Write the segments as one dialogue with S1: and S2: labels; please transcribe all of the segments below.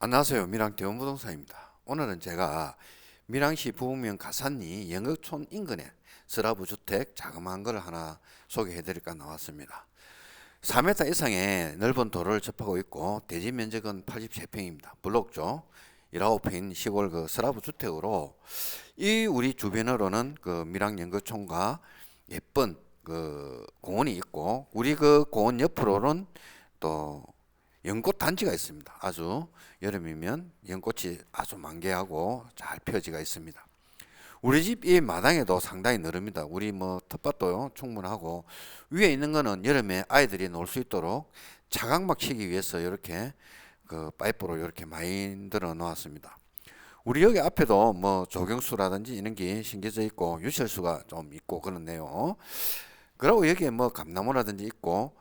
S1: 안녕하세요. 밀양 대원부동산입니다. 오늘은 제가 밀양시 부흥면 가산리 영역촌 인근에 서라부 주택 자그마한 걸 하나 소개해 드릴까 나왔습니다. 4m 이상의 넓은 도로를 접하고 있고 대지 면적은 83평입니다. 블록조 19평 시골 그 서라부 주택으로 이 우리 주변으로는 그 밀양 연거촌과 예쁜 그 공원이 있고 우리 그 공원 옆으로는 또 연꽃 단지가 있습니다. 아주 여름이면 연꽃이 아주 만개하고 잘 펴지가 있습니다. 우리 집 이 마당에도 상당히 넓습니다. 우리 뭐 텃밭도 충분하고 위에 있는 거는 여름에 아이들이 놀 수 있도록 차광막 치기 위해서 이렇게 그 파이프로 이렇게 많이 들어 놓았습니다. 우리 여기 앞에도 뭐 조경수라든지 이런 게 심겨져 있고 유실수가 좀 있고 그렇네요. 그리고 여기에 뭐 감나무라든지 있고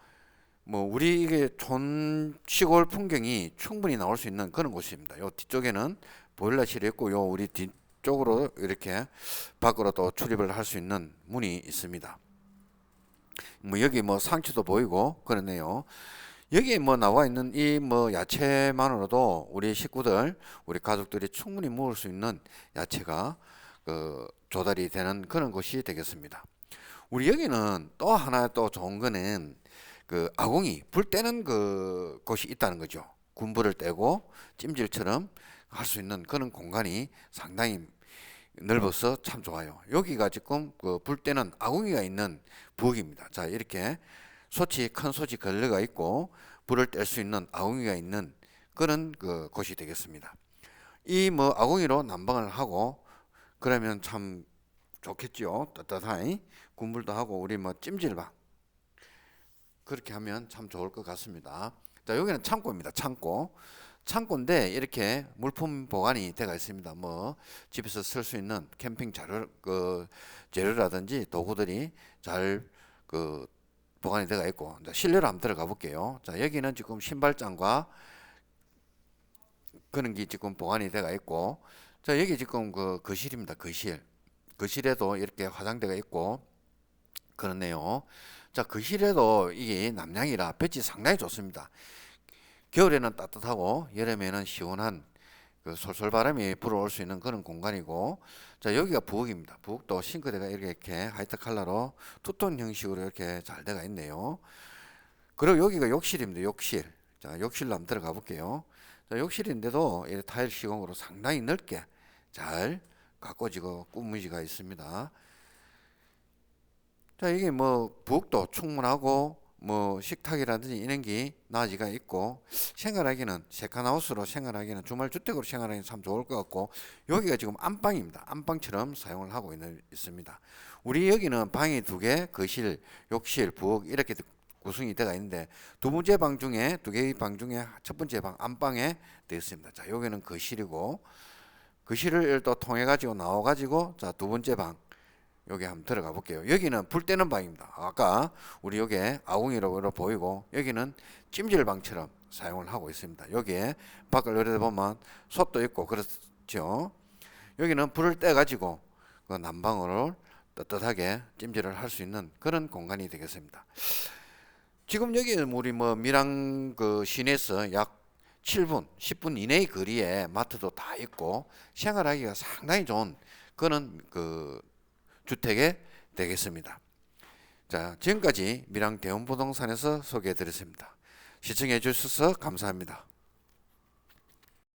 S1: 뭐 우리 이게 촌 시골 풍경이 충분히 나올 수 있는 그런 곳입니다. 요 뒤쪽에는 보일러실이 있고 요 우리 뒤쪽으로 이렇게 밖으로 또 출입을 할 수 있는 문이 있습니다. 뭐 여기 뭐 상추도 보이고 그러네요. 여기 뭐 나와 있는 이 뭐 야채만으로도 우리 식구들, 우리 가족들이 충분히 먹을 수 있는 야채가 그 조달이 되는 그런 곳이 되겠습니다. 우리 여기는 또 하나 또 좋은 거는 그 아궁이 불 때는 그 곳이 있다는 거죠. 군불을 떼고 찜질처럼 할 수 있는 그런 공간이 상당히 넓어서 참 좋아요. 여기가 지금 그불 때는 아궁이가 있는 부엌입니다. 자 이렇게 소치 큰 소치 걸레가 있고 불을 뗄 수 있는 아궁이가 있는 그런 그 곳이 되겠습니다. 이 뭐 아궁이로 난방을 하고 그러면 참 좋겠죠. 따뜻하니 군불도 하고 우리 뭐 찜질방 그렇게 하면 참 좋을 것 같습니다. 자, 여기는 창고입니다. 창고. 창고인데 이렇게 물품 보관이 되어 있습니다. 뭐 집에서 쓸 수 있는 캠핑 자료 그 재료라든지 도구들이 잘그 보관이 되어 있고 자, 실내로 한번 들어가 볼게요. 자, 여기는 지금 신발장과 그런 게 지금 보관이 되어 있고 자, 여기 지금 그 거실입니다. 거실. 거실에도 이렇게 화장대가 있고 그렇네요. 자, 거실에도 이게 남향이라 볕이 상당히 좋습니다. 겨울에는 따뜻하고 여름에는 시원한 그 솔솔 바람이 불어올 수 있는 그런 공간이고 자 여기가 부엌입니다. 부엌도 싱크대가 이렇게 하이트 칼라로 투톤 형식으로 이렇게 잘 돼가 있네요. 그리고 여기가 욕실입니다. 욕실. 자 욕실로 한번 들어가 볼게요. 자 욕실인데도 이 타일 시공으로 상당히 넓게 잘 가꿔지고 꾸미지가 있습니다. 자 이게 뭐 부엌도 충분하고 뭐 식탁이라든지 이런 게 나지가 있고 생활하기는 세컨하우스로 생활하기는 주말 주택으로 생활하기는 참 좋을 것 같고 여기가 지금 안방입니다. 안방처럼 사용을 하고 있는 있습니다. 우리 여기는 방이 두 개, 거실, 욕실, 부엌 이렇게 구성이 되어 있는데 두 번째 방 중에 두 개의 방 중에 첫 번째 방 안방에 되어 있습니다. 자 여기는 거실이고 거실을 또 통해 가지고 나와 가지고 자 두 번째 방 여기 한번 들어가 볼게요. 여기는 불 때는 방입니다. 아까 우리 여기 아궁이로 보이고 여기는 찜질방처럼 사용을 하고 있습니다. 여기에 밖을 열어 보면 솥도 있고 그렇죠. 여기는 불을 떼 가지고 그 난방으로 떳떳하게 찜질을 할 수 있는 그런 공간이 되겠습니다. 지금 여기 우리 뭐 밀양 그 시내에서 약 7분, 10분 이내의 거리에 마트도 다 있고 생활하기가 상당히 좋은 그런 그 주택에 되겠습니다. 자, 지금까지 밀양 대원부동산에서 소개해 드렸습니다. 시청해 주셔서 감사합니다.